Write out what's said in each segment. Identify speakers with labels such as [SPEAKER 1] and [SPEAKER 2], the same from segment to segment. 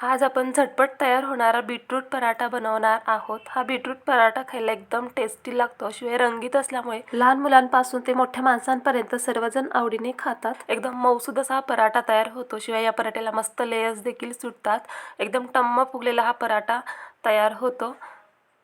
[SPEAKER 1] आज आपण झटपट तयार होणारा बीटरूट पराठा बनवणार आहोत. हा बीटरूट पराठा खायला एकदम टेस्टी लागतो. शिवाय रंगीत असल्यामुळे लहान मुलांपासून ते मोठ्या माणसांपर्यंत सर्वजण आवडीने खातात. एकदम मऊसूद असा हा पराठा तयार होतो. शिवाय या पराठ्याला मस्त लेयर्स देखील सुटतात. एकदम टम्म फुगलेला हा पराठा तयार होतो.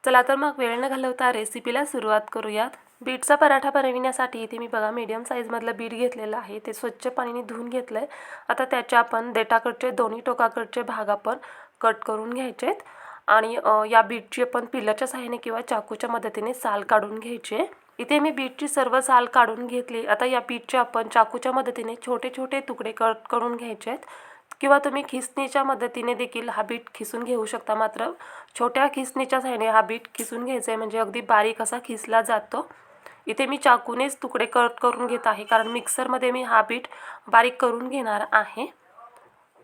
[SPEAKER 1] चला तर मग वेळ न घालवता रेसिपीला सुरुवात करूयात. बीटचा पराठा बनविण्यासाठी इथे मी बघा मीडियम साईजमधलं बीट घेतलेलं आहे. ते स्वच्छ पाणीने धुवून घेतलं आहे आता त्याच्या आपण देठाकडचे दोन्ही टोकाकडचे भाग आपण कट करून घ्यायचे आहेत आणि या बीटची आपण पिलाच्या सहाय्याने किंवा चाकूच्या मदतीने साल काढून घ्यायचे. इथे मी बीटची सर्व साल काढून घेतली. आता या बीटचे आपण चाकूच्या मदतीने छोटे छोटे तुकडे कट करून घ्यायचे आहेत किंवा तुम्ही खिसणीच्या मदतीने देखील हा बीट खिसून घेऊ शकता. मात्र छोट्या खिसणीच्या सहाय्याने हा बीट खिसून घ्यायचा आहे म्हणजे अगदी बारीक असा खिसला जातो. इथे मी चाकूनेच तुकडे कट करून घेत आहे कारण मिक्सरमध्ये मी हा बीट बारीक करून घेणार आहे.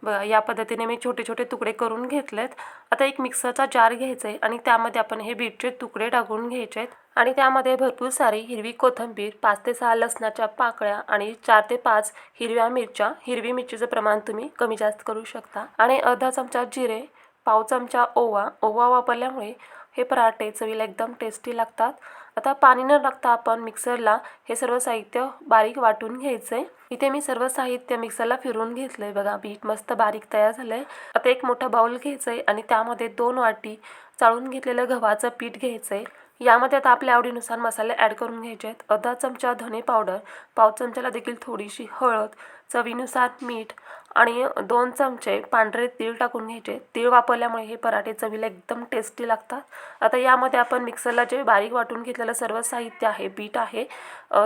[SPEAKER 1] बघा या पद्धतीने मी छोटे छोटे तुकडे करून घेतलेत. आता एक मिक्सरचा जार घ्यायचा आहे आणि त्यामध्ये आपण हे बीटचे तुकडे टाकून घ्यायचे आहेत आणि त्यामध्ये भरपूर सारी हिरवी कोथिंबीर पाच ते सहा लसणाच्या पाकळ्या आणि चार ते पाच हिरव्या मिरच्या. हिरवी मिरचीचं प्रमाण तुम्ही कमी जास्त करू शकता. आणि अर्धा चमचा जिरे पाव चमचा ओवा. ओवा वापरल्यामुळे हे पराठे चवीला एकदम टेस्टी लागतात. आता पाणी न टाकता आपण मिक्सरला हे सर्व साहित्य बारीक वाटून घ्यायचं. आहे इथे मी सर्व साहित्य मिक्सरला फिरून घेतलं आहे बघा बीट मस्त बारीक तयार झालं आहे आता एक मोठा बाऊल घ्यायचं आहे आणि त्यामध्ये दोन वाटी चाळून घेतलेलं गव्हाचं पीठ घ्यायचं आहे यामध्ये आता आपल्या आवडीनुसार मसाले ॲड करून घ्यायचे आहेत. अर्धा चमचा धने पावडर पाव चमच्याला देखील थोडीशी हळद चवीनुसार मीठ आणि दोन चमचे पांढरे तीळ टाकून घ्यायचे. तीळ वापरल्यामुळे हे पराठे चवीला एकदम टेस्टी लागतात. आता यामध्ये आपण मिक्सरला जे बारीक वाटून घेतलेलं सर्व साहित्य आहे बीट आहे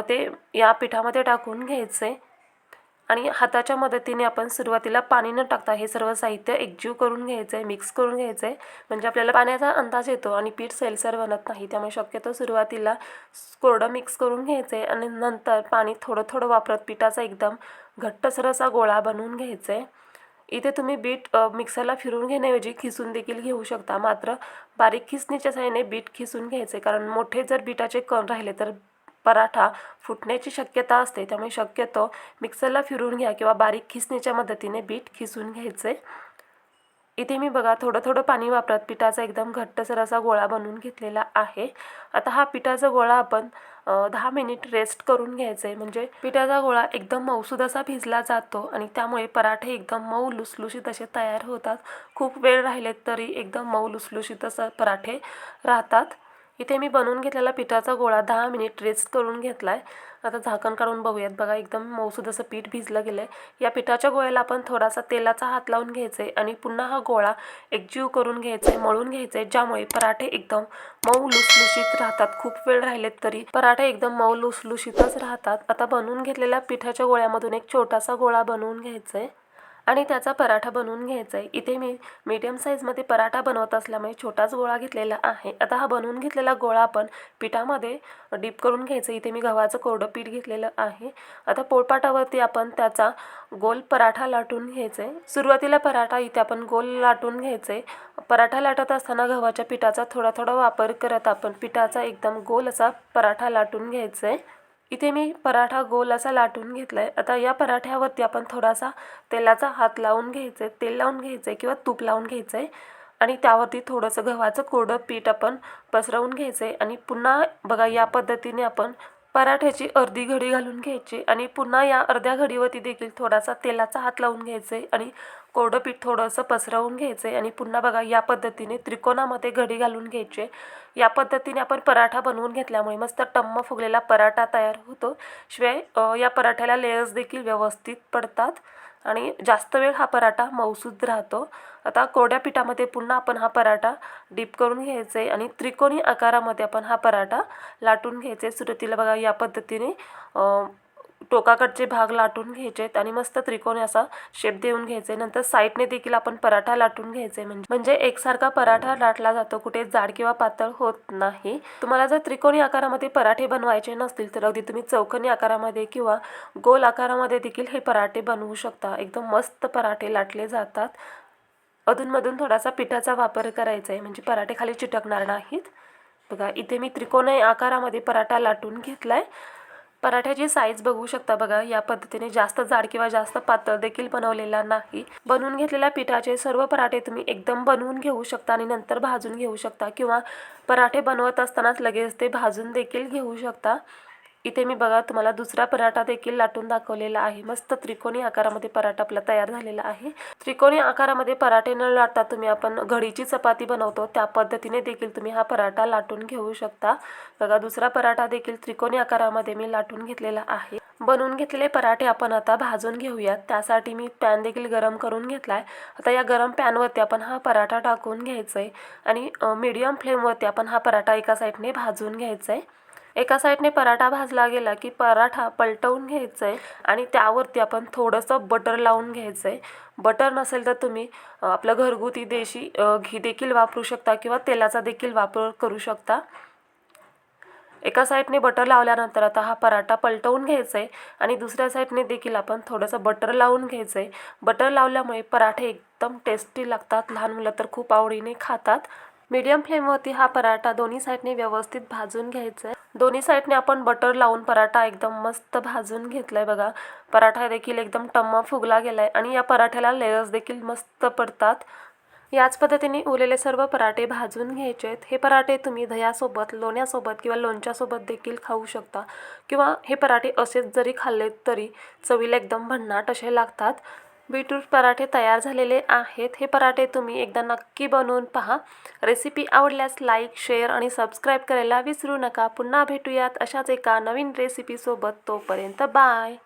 [SPEAKER 1] ते या पिठामध्ये टाकून घ्यायचे. आणि हाताच्या मदतीने आपण सुरुवातीला पाणी न टाकता हे सर्व साहित्य एकजीव करून घ्यायचं आहे मिक्स करून घ्यायचं आहे म्हणजे आपल्याला पाण्याचा अंदाज येतो आणि पीठ सैलसर बनत नाही. त्यामुळे शक्यतो सुरुवातीला कोरडं मिक्स करून घ्यायचं आहे आणि नंतर पाणी थोडं थोडं वापरत पिठाचा एकदम घट्टसर असा गोळा बनवून घ्यायचा आहे इथे तुम्ही बीट मिक्सरला फिरून घेण्याऐवजी खिसून देखील घेऊ शकता. मात्र बारीक खिसणीच्या साहाय्याने बीट खिसून घ्यायचे कारण मोठे जर बिटाचे कण राहिले तर पराठा फुटण्याची शक्यता असते त्यामुळे शक्यतो मिक्सरला फिरून घ्या किंवा बारीक खिसणीच्या मदतीने बीट खिसून घ्यायचे. इथे मी बघा थोडं थोडं पाणी वापरत पिठाचा एकदम घट्टसर असा गोळा बनवून घेतलेला आहे. आता हा पिठाचा गोळा आपण दहा मिनिट रेस्ट करून घ्यायचा. आहे म्हणजे पिठाचा गोळा एकदम मऊसूद असा भिजला जातो आणि त्यामुळे पराठे एकदम मऊ लुसलुशीत असे तयार होतात. खूप वेळ राहिलेत तरी एकदम मऊ लुसलुशीत असं पराठे राहतात. इथे मी बनवून घेतलेला पिठाचा गोळा दहा मिनिट रेस्ट करून घेतला आहे आता झाकण काढून बघूयात. बघा एकदम मऊसूद असं पीठ भिजलं गेलं आहे या पिठाच्या गोळ्याला आपण थोडासा तेलाचा हात लावून घ्यायचा आहे आणि पुन्हा हा गोळा एकजीव करून घ्यायचा आहे मळून घ्यायचा आहे ज्यामुळे पराठे एकदम मऊ लुसलुशीत राहतात. खूप वेळ राहिलेत तरी पराठे एकदम मऊ लुसलुशीतच राहतात. आता बनवून घेतलेल्या पिठाच्या गोळ्यामधून एक छोटासा गोळा बनवून घ्यायचा आहे आणि त्याचा पराठा बनवून घ्यायचा आहे इथे मी मीडियम साईजमध्ये पराठा बनवत असल्यामुळे छोटाच गोळा घेतलेला आहे. आता हा बनवून घेतलेला गोळा आपण पिठामध्ये डीप करून घ्यायचं. इथे मी गव्हाचं कोरडं पीठ घेतलेलं आहे. आता पोळपाटावरती आपण त्याचा गोल पराठा लाटून घ्यायचा आहे सुरुवातीला पराठा इथे आपण गोल लाटून घ्यायचं आहे पराठा लाटत असताना गव्हाच्या पिठाचा थोडा थोडा वापर करत आपण पिठाचा एकदम गोल असा पराठा लाटून घ्यायचा आहे इथे मी पराठा गोल असा लाटून घेतला आहे आता या पराठ्यावरती आपण थोडासा तेलाचा हात लावून घ्यायचा आहे तेल लावून घ्यायचं आहे किंवा तूप लावून घ्यायचं आहे आणि त्यावरती थोडंसं गव्हाचं कोरडं पीठ आपण पसरवून घ्यायचं आहे आणि पुन्हा बघा या पद्धतीने आपण पराठ्याची अर्धी घडी घालून घ्यायची आणि पुन्हा या अर्ध्या घडीवरती देखील थोडासा तेलाचा हात लावून घ्यायचं आहे आणि कोरडं पीठ थोडंसं पसरवून घ्यायचं. आहे आणि पुन्हा बघा या पद्धतीने त्रिकोणामध्ये घडी घालून घ्यायचे. या पद्धतीने आपण पराठा बनवून घेतल्यामुळे मस्त टम्म फुगलेला पराठा तयार होतो. शिवाय या पराठ्याला लेयर्स देखील व्यवस्थित पडतात. आणि जास्त वेळ हा पराठा मऊसूद राहतो. आता कोरड्या पिठामध्ये पुन्हा आपण हा पराठा डीप करून घ्यायचा आहे आणि त्रिकोणी आकारामध्ये आपण हा पराठा लाटून घ्यायचा. आहे सुरुवातीला बघा या पद्धतीने टोकाकडचे भाग लाटून घ्यायचे आहेत आणि मस्त त्रिकोणी असा शेप देऊन घ्यायचे. नंतर साईडने देखील आपण पराठा लाटून घ्यायचे म्हणजे म्हणजे एकसारखा पराठा लाटला जातो. कुठे जाड किंवा पातळ होत नाही. तुम्हाला जर त्रिकोणी आकारामध्ये पराठे बनवायचे नसतील तर अगदी तुम्ही चौकोनी आकारामध्ये किंवा गोल आकारामध्ये देखील हे पराठे बनवू शकता. एकदम मस्त पराठे लाटले जातात. अधूनमधून थोडासा पिठाचा वापर करायचा आहे. म्हणजे पराठे खाली चिटकणार नाहीत. बघा इथे मी त्रिकोणी आकारामध्ये पराठा लाटून घेतला आहे पराठ्याची साईज बघू शकता बघा. या पद्धतीने जास्त जाड किंवा जास्त पातळ देखील बनवलेला नाही. बनवून घेतलेल्या पिठाचे सर्व पराठे तुम्ही एकदम बनवून घेऊ शकता आणि नंतर भाजून घेऊ शकता किंवा पराठे बनवत असतानाच लगेच ते भाजून देखील घेऊ शकता. इथे मी बघा तुम्हाला दुसरा पराठा देखील लाटून दाखवलेला आहे. मस्त त्रिकोणी आकारामध्ये पराठा आपला तयार झालेला आहे. त्रिकोणी आकारामध्ये पराठे न लाटता तुम्ही आपण घडीची चपाती बनवतो. त्या पद्धतीने देखील तुम्ही हा पराठा लाटून घेऊ शकता. बघा दुसरा पराठा देखील त्रिकोणी आकारामध्ये मी लाटून घेतलेला आहे. बनवून घेतलेले पराठे आपण आता भाजून घेऊयात. त्यासाठी मी पॅन देखील गरम करून घेतलाय. आता या गरम पॅनवरती आपण हा पराठा टाकून घ्यायचा आहे आणि मीडियम फ्लेमवरती आपण हा पराठा एका साईडने भाजून घ्यायचा आहे एका साईडने पराठा भाजला गेला की पराठा पलटवून घ्यायचा आहे आणि त्यावरती आपण थोडंसं बटर लावून घ्यायचं आहे बटर नसेल तर तुम्ही आपलं घरगुती देशी घी देखील वापरू शकता किंवा तेलाचा देखील वापर करू शकता. एका साईडने बटर लावल्यानंतर आता हा पराठा पलटवून घ्यायचा आहे आणि दुसऱ्या साईडने देखील आपण थोडंसं बटर लावून घ्यायचं आहे बटर लावल्यामुळे पराठे एकदम टेस्टी लागतात. लहान मुलं तर खूप आवडीने खातात. मीडियम फ्लेमवरती हा पराठा दोन्ही साईडने व्यवस्थित भाजून घ्यायचा आहे दोन्ही साईडने आपण बटर लावून पराठा एकदम मस्त भाजून घेतला आहे बघा. पराठा देखील एकदम टम्मा फुगला गेला आहे आणि या पराठ्याला लेयर्स देखील मस्त पडतात. याच पद्धतीने उरलेले सर्व पराठे भाजून घ्यायचे आहेत. हे पराठे तुम्ही दह्यासोबत लोण्यासोबत किंवा लोणच्यासोबत देखील खाऊ शकता. किंवा हे पराठे असेच जरी खाल्लेत तरी चवीला एकदम भन्नाट असे लागतात. बीटरूट पराठे तयार झालेले आहेत. हे पराठे तुम्ही एकदा नक्की बनवून पहा. रेसिपी आवडल्यास लाईक शेअर आणि सबस्क्राईब करायला विसरू नका. पुन्हा भेटूयात अशाच एका नवीन रेसिपीसोबत तोपर्यंत बाय